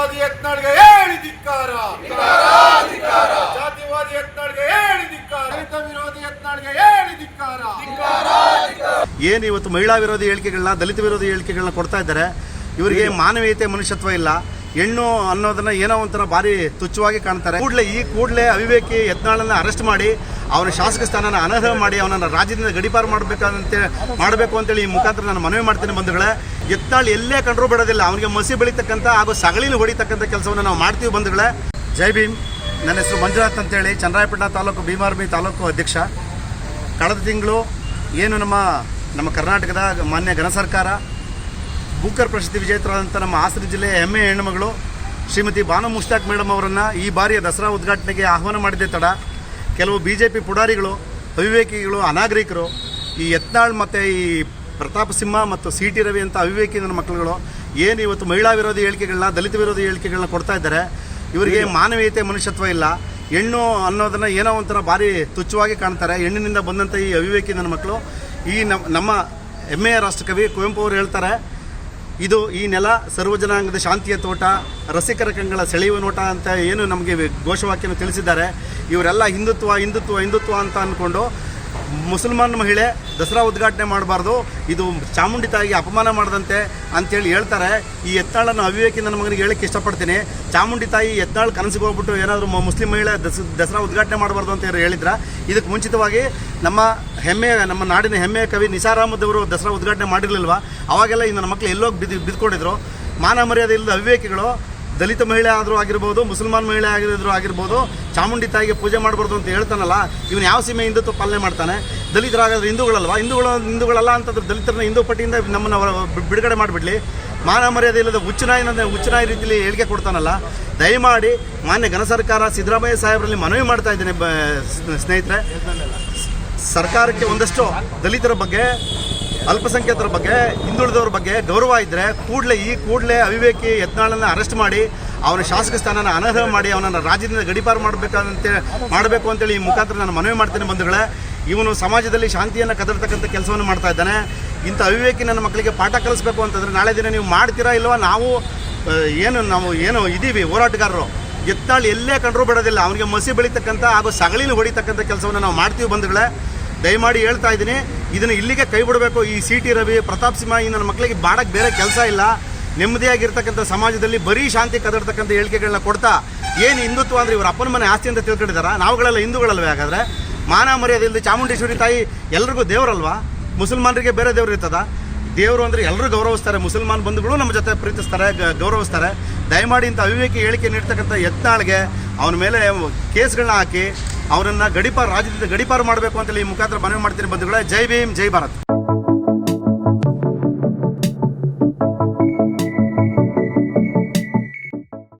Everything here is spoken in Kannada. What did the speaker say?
ಜಾತಿವಾದಿ ಯತ್ನಾಳ್ಗೆ ಹೇಳಿ ಧಿಕ್ಕಾರ. ಜಾತಿವಾದಿ ಯತ್ನಾಳ್ಗೆ ಹೇಳಿ ಧಿಕ್ಕಾರ. ರೈತ ವಿರೋಧಿ ಯತ್ನಾಳ್ಗೆ ಹೇಳಿ ಧಿಕ್ಕಾರ. ಏನು ಇವತ್ತು ಮಹಿಳಾ ವಿರೋಧಿ ಹೇಳಿಕೆಗಳನ್ನ ದಲಿತ ವಿರೋಧಿ ಹೇಳಿಕೆಗಳನ್ನ ಕೊಡ್ತಾ ಇದ್ದಾರೆ? ಇವರಿಗೆ ಮಾನವೀಯತೆ ಮನುಷ್ಯತ್ವ ಇಲ್ಲ. ಹೆಣ್ಣು ಅನ್ನೋದನ್ನ ಏನೋ ಒಂಥರ ಭಾರಿ ತುಚ್ಛವಾಗಿ ಕಾಣ್ತಾರೆ. ಕೂಡಲೇ ಈ ಕೂಡಲೇ ಅವಿವೇಕಿ ಯತ್ನಾಳನ್ನ ಅರೆಸ್ಟ್ ಮಾಡಿ ಅವನ ಶಾಸಕ ಸ್ಥಾನನ ಅನರ್ಹ ಮಾಡಿ ಅವನನ್ನು ರಾಜ್ಯದಿಂದ ಗಡಿಪಾರು ಮಾಡಬೇಕಂತ ಮಾಡಬೇಕು ಅಂತೇಳಿ ಈ ಮುಖಾಂತರ ನಾನು ಮನವಿ ಮಾಡ್ತೀನಿ ಬಂಧುಗಳೇ. ಎತ್ತಾಳು ಎಲ್ಲೇ ಕಂಡ್ರೂ ಬಿಡೋದಿಲ್ಲ. ಅವನಿಗೆ ಮಸಿ ಬೆಳೀತಕ್ಕಂಥ ಹಾಗೂ ಸಗಳಿನ ಹೊಡಿತಕ್ಕಂಥ ಕೆಲಸವನ್ನು ನಾವು ಮಾಡ್ತೀವಿ ಬಂಧುಗಳೇ. ಜೈ ಭೀಮ್. ನನ್ನ ಹೆಸರು ಮಂಜುನಾಥ್ ಅಂತೇಳಿ. ಚಂದ್ರಾಯಪಟ್ಟಣ ತಾಲೂಕು ಭೀಮಾರ್ಮಿ ತಾಲೂಕು ಅಧ್ಯಕ್ಷ. ಕಳೆದ ತಿಂಗಳು ಏನು ನಮ್ಮ ನಮ್ಮ ಕರ್ನಾಟಕದ ಮಾನ್ಯ ಘನ ಸರ್ಕಾರ ಬೂಕರ್ ಪ್ರಶಸ್ತಿ ವಿಜೇತರಾದಂಥ ನಮ್ಮ ಹಾಸನ ಜಿಲ್ಲೆಯ ಹೆಮ್ಮೆ ಹೆಣ್ಣುಮಗಳು ಶ್ರೀಮತಿ ಬಾನು ಮುಷ್ತಾಕ್ ಮೇಡಮ್ ಅವರನ್ನು ಈ ಬಾರಿಯ ದಸರಾ ಉದ್ಘಾಟನೆಗೆ ಆಹ್ವಾನ ಮಾಡಿದ್ದೆ ತಡ. ಕೆಲವು ಬಿ ಜೆ ಪಿ ಪುಡಾರಿಗಳು ಅವಿವೇಕಿಗಳು ಅನಾಗರಿಕರು ಈ ಯತ್ನಾಳ್ ಮತ್ತು ಈ ಪ್ರತಾಪ್ ಸಿಂಹ ಮತ್ತು ಸಿ ಟಿ ರವಿ ಅಂತ ಅವಿವೇಕಿ ನನ್ನ ಮಕ್ಕಳುಗಳು ಏನು ಇವತ್ತು ಮಹಿಳಾ ವಿರೋಧಿ ಹೇಳಿಕೆಗಳನ್ನ ದಲಿತ ವಿರೋಧಿ ಹೇಳಿಕೆಗಳನ್ನ ಕೊಡ್ತಾ ಇದ್ದಾರೆ ಇವರಿಗೆ ಮಾನವೀಯತೆ ಮನುಷ್ಯತ್ವ ಇಲ್ಲ. ಹೆಣ್ಣು ಅನ್ನೋದನ್ನು ಏನೋ ಒಂಥರ ಭಾರಿ ತುಚ್ಛವಾಗಿ ಕಾಣ್ತಾರೆ. ಹೆಣ್ಣಿನಿಂದ ಬಂದಂಥ ಈ ಅವಿವೇಕಿ ನನ್ನ ಮಕ್ಕಳು ಈ ನಮ್ಮ ನಮ್ಮ ಹೆಮ್ಮೆಯ ರಾಷ್ಟ್ರಕವಿ ಕುವೆಂಪು ಅವರು ಹೇಳ್ತಾರೆ ಇದು ಈ ನೆಲ ಸರ್ವಜನಾಂಗದ ಶಾಂತಿಯ ತೋಟ, ರಸಿಕರ ಕಂಗಳ ಸೆಳೆಯುವ ನೋಟ ಅಂತ ಏನು ನಮಗೆ ಘೋಷವಾಕ್ಯನ ತಿಳಿಸಿದ್ದಾರೆ. ಇವರೆಲ್ಲ ಹಿಂದುತ್ವ ಹಿಂದುತ್ವ ಹಿಂದುತ್ವ ಅಂತ ಅಂದ್ಕೊಂಡು ಮುಸಲ್ಮಾನ್ ಮಹಿಳೆ ದಸರಾ ಉದ್ಘಾಟನೆ ಮಾಡಬಾರ್ದು. ಇದು ಚಾಮುಂಡಿ ತಾಯಿಗೆ ಅಪಮಾನ ಮಾಡದಂತೆ ಅಂತೇಳಿ ಹೇಳ್ತಾರೆ. ಈ ಎತ್ತಾಳನ್ನು ಅವಿವೇಕಿ ನನ್ನ ಮಗನಿಗೆ ಹೇಳಕ್ಕೆ ಇಷ್ಟಪಡ್ತೀನಿ. ಚಾಮುಂಡಿ ತಾಯಿ ಎತ್ತಾಳು ಕನಸಿಗೆ ಹೋಗ್ಬಿಟ್ಟು ಏನಾದರೂ ಮುಸ್ಲಿಂ ಮಹಿಳೆ ದಸ, ದಸರಾ ಉದ್ಘಾಟನೆ ಮಾಡಬಾರ್ದು ಅಂತ ಹೇಳಿದ್ರ? ಇದಕ್ಕೆ ಮುಂಚಿತವಾಗಿ ನಮ್ಮ ಹೆಮ್ಮೆ, ನಮ್ಮ ನಾಡಿನ ಹೆಮ್ಮೆಯ ಕವಿ ನಿಸಾರ್ ಅವರು ದಸರಾ ಉದ್ಘಾಟನೆ ಮಾಡಿರಲಿಲ್ವಾ? ಅವಾಗೆಲ್ಲ ಈ ನನ್ನ ಮಕ್ಕಳು ಎಲ್ಲೋಗಿ ಬಿದ್ದು ಬಿದ್ಕೊಂಡಿದ್ರು ಮಾನ ಮರ್ಯಾದೆ ಇಲ್ಲದ ಅವಿವೇಕಿಗಳು ದಲಿತ ಮಹಿಳೆ ಆದರೂ ಆಗಿರ್ಬೋದು, ಮುಸಲ್ಮಾನ್ ಮಹಿಳೆ ಆಗಿದ್ರು ಆಗಿರ್ಬೋದು, ಚಾಮುಂಡಿ ತಾಯಿಗೆ ಪೂಜೆ ಮಾಡಬಾರ್ದು ಅಂತ ಹೇಳ್ತಾನಲ್ಲ, ಇವನು ಯಾವ ಸೀಮೆ ಹಿಂದುತ್ವ ಪಾಲನೆ ಮಾಡ್ತಾನೆ? ದಲಿತರಾಗಾದ್ರೆ ಹಿಂದೂಗಳಲ್ವಾ? ಹಿಂದೂಗಳು ಹಿಂದೂಗಳಲ್ಲ ಅಂತಂದ್ರೆ ದಲಿತರನ್ನ ಹಿಂದೂ ಪಟ್ಟಿಯಿಂದ ನಮ್ಮನ್ನು ಬಿಡುಗಡೆ ಮಾಡಿಬಿಡ್ಲಿ. ಮಾನ ಮರ್ಯಾದೆ ಇಲ್ಲದ ಹುಚ್ಚುನಾಯಿನ ಹುಚ್ಚನಾಯಿ ರೀತಿಯಲ್ಲಿ ಹೇಳಿಕೆ ಕೊಡ್ತಾನಲ್ಲ. ದಯಮಾಡಿ ಮಾನ್ಯ ಘನ ಸರ್ಕಾರ ಸಿದ್ದರಾಮಯ್ಯ ಸಾಹೇಬರಲ್ಲಿ ಮನವಿ ಮಾಡ್ತಾ ಇದ್ದೇನೆ ಸ್ನೇಹಿತರೆ. ಸರ್ಕಾರಕ್ಕೆ ಒಂದಷ್ಟು ದಲಿತರ ಬಗ್ಗೆ ಅಲ್ಪಸಂಖ್ಯಾತರ ಬಗ್ಗೆ, ಹಿಂದುಳಿದವ್ರ ಬಗ್ಗೆ ಗೌರವ ಇದ್ದರೆ ಕೂಡಲೇ ಈ ಕೂಡಲೇ ಅವಿವೇಕಿ ಯತ್ನಾಳನ್ನು ಅರೆಸ್ಟ್ ಮಾಡಿ, ಅವನ ಶಾಸಕ ಸ್ಥಾನನ ಅನರ್ಹ ಮಾಡಿ, ಅವನನ್ನು ರಾಜ್ಯದಿಂದ ಗಡಿಪಾರು ಮಾಡಬೇಕಂತ ಮಾಡಬೇಕು ಅಂತೇಳಿ ಈ ಮುಖಾಂತರ ನಾನು ಮನವಿ ಮಾಡ್ತೇನೆ ಬಂಧುಗಳೇ. ಇವನು ಸಮಾಜದಲ್ಲಿ ಶಾಂತಿಯನ್ನು ಕದರ್ತಕ್ಕಂಥ ಕೆಲಸವನ್ನು ಮಾಡ್ತಾ ಇದ್ದಾನೆ. ಇಂಥ ಅವಿವೇಕಿ ನನ್ನ ಮಕ್ಕಳಿಗೆ ಪಾಠ ಕಲಿಸ್ಬೇಕು ಅಂತಂದರೆ ನಾಳೆ ದಿನ ನೀವು ಮಾಡ್ತೀರಾ ಇಲ್ವಾ? ನಾವು ಏನು ನಾವು ಏನು ಇದ್ದೀವಿ ಹೋರಾಟಗಾರರು. ಎತ್ತಾಳು ಎಲ್ಲೇ ಕಂಡರೂ ಬಿಡೋದಿಲ್ಲ. ಅವನಿಗೆ ಮಸಿ ಬೆಳೀತಕ್ಕಂಥ ಹಾಗೂ ಸಗಳಿನ ಹೊಡಿತಕ್ಕಂಥ ಕೆಲಸವನ್ನು ನಾವು ಮಾಡ್ತೀವಿ ಬಂಧುಗಳೇ. ದಯಮಾಡಿ ಹೇಳ್ತಾ ಇದ್ದೀನಿ ಇದನ್ನು ಇಲ್ಲಿಗೆ ಕೈ ಬಿಡಬೇಕು. ಈ ಸಿ ಟಿ ರವಿ, ಪ್ರತಾಪ್ ಸಿಂಹ, ಈ ನನ್ನ ಮಕ್ಕಳಿಗೆ ಬಾಡಕ್ಕೆ ಬೇರೆ ಕೆಲಸ ಇಲ್ಲ. ನೆಮ್ಮದಿಯಾಗಿರ್ತಕ್ಕಂಥ ಸಮಾಜದಲ್ಲಿ ಬರೀ ಶಾಂತಿ ಕದರ್ತಕ್ಕಂಥ ಹೇಳಿಕೆಗಳನ್ನ ಕೊಡ್ತಾ, ಏನು ಹಿಂದುತ್ವ ಅಂದರೆ ಇವರ ಅಪ್ಪನ ಮನೆ ಆಸ್ತಿ ಅಂತ ತಿಳ್ಕೊಂಡಿದ್ದಾರ? ನಾವುಗಳೆಲ್ಲ ಹಿಂದೂಗಳಲ್ವೇ ಹಾಗಾದ್ರೆ? ಮಾನ ಮರ್ಯಾದೆ ಇಲ್ಲದೆ ಚಾಮುಂಡೇಶ್ವರಿ ತಾಯಿ ಎಲ್ರಿಗೂ ದೇವರಲ್ವಾ? ಮುಸಲ್ಮಾನರಿಗೆ ಬೇರೆ ದೇವರು ಇರ್ತದ? ದೇವರು ಅಂದರೆ ಎಲ್ಲರೂ ಗೌರವಿಸ್ತಾರೆ. ಮುಸಲ್ಮಾನ್ ಬಂಧುಗಳು ನಮ್ಮ ಜೊತೆ ಪ್ರೀತಿಸ್ತಾರೆ ಗೌರವಿಸ್ತಾರೆ. ದಯಮಾಡಿ ಇಂಥ ಅವಿವೇಕಿ ಹೇಳಿಕೆ ನೀಡ್ತಕ್ಕಂಥ ಯತ್ನಾಳ್ಗೆ ಅವನ ಮೇಲೆ ಕೇಸ್ಗಳನ್ನ ಹಾಕಿ ಅವನನ್ನು ಗಡಿಪಾರ, ರಾಜ್ಯದಿಂದ ಗಡಿಪಾರು ಮಾಡಬೇಕು ಅಂತೇಳಿ ಈ ಮುಖಾಂತರ ಮನವಿ ಮಾಡ್ತೀನಿ ಬಂಧುಗಳೇ. ಜೈ ಭೀಮ್, ಜೈ ಭಾರತ್.